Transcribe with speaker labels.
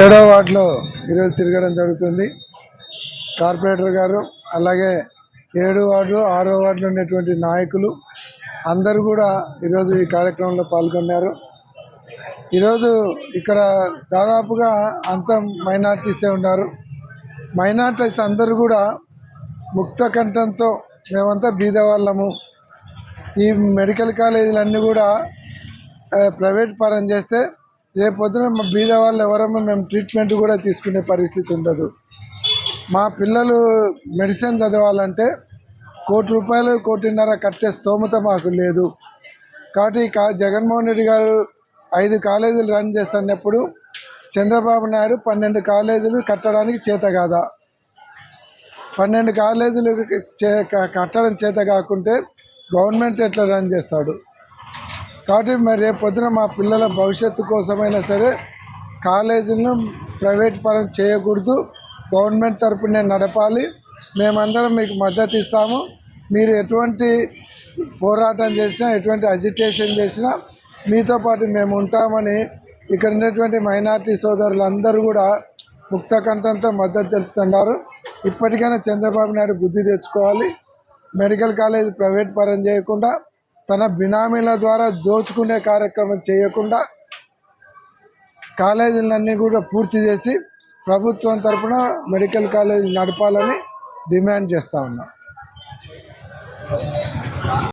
Speaker 1: ఏడో వార్డులో ఈరోజు తిరగడం జరుగుతుంది. కార్పొరేటర్ గారు అలాగే ఏడు వార్డు ఆరో వార్డులో ఉన్నటువంటి నాయకులు అందరూ కూడా ఈరోజు ఈ కార్యక్రమంలో పాల్గొన్నారు. ఈరోజు ఇక్కడ దాదాపుగా అంత మైనార్టీసే ఉన్నారు. మైనార్టీస్ అందరూ కూడా ముక్త కంఠంతో మేమంతా బీదవాళ్ళము. ఈ మెడికల్ కాలేజీలన్నీ కూడా ప్రైవేట్ పరం చేస్తే రేపు పొద్దున మా బీద వాళ్ళు ఎవరన్నా మేము ట్రీట్మెంట్ కూడా తీసుకునే పరిస్థితి ఉండదు. మా పిల్లలు మెడిసిన్ చదవాలంటే కోటి రూపాయలు కోటిన్నర కట్టే స్తోమత మాకు లేదు. కాబట్టి కా జగన్మోహన్ రెడ్డి గారు ఐదు కాలేజీలు రన్ చేస్తున్నప్పుడు చంద్రబాబు నాయుడు పన్నెండు కాలేజీలు కట్టడానికి చేత కాదా? పన్నెండు కాలేజీలు చే కట్టడం చేత కాకుంటే గవర్నమెంట్ ఎట్లా రన్ చేస్తాడు? కాబట్టి మరి రేపు పొద్దున మా పిల్లల భవిష్యత్తు కోసమైనా సరే కాలేజీలను ప్రైవేట్ పరం చేయకూడదు. గవర్నమెంట్ తరపునే నడపాలి. మేమందరం మీకు మద్దతు ఇస్తాము. మీరు ఎటువంటి పోరాటం చేసినా ఎటువంటి అజిటేషన్ చేసినా మీతో పాటు మేము ఉంటామని ఇక్కడ ఉన్నటువంటి మైనార్టీ సోదరులందరూ కూడా ముక్త కంఠంతో మద్దతు తెలుపుతున్నారు. ఇప్పటికైనా చంద్రబాబు నాయుడు బుద్ధి తెచ్చుకోవాలి. మెడికల్ కాలేజ్ ప్రైవేట్ పరం చేయకుండా తన బినామీల ద్వారా దోచుకునే కార్యక్రమం చేయకుండా కాలేజీలన్నీ కూడా పూర్తి చేసి ప్రభుత్వం తరఫున మెడికల్ కాలేజీ నడపాలని డిమాండ్ చేస్తూ ఉన్నాం.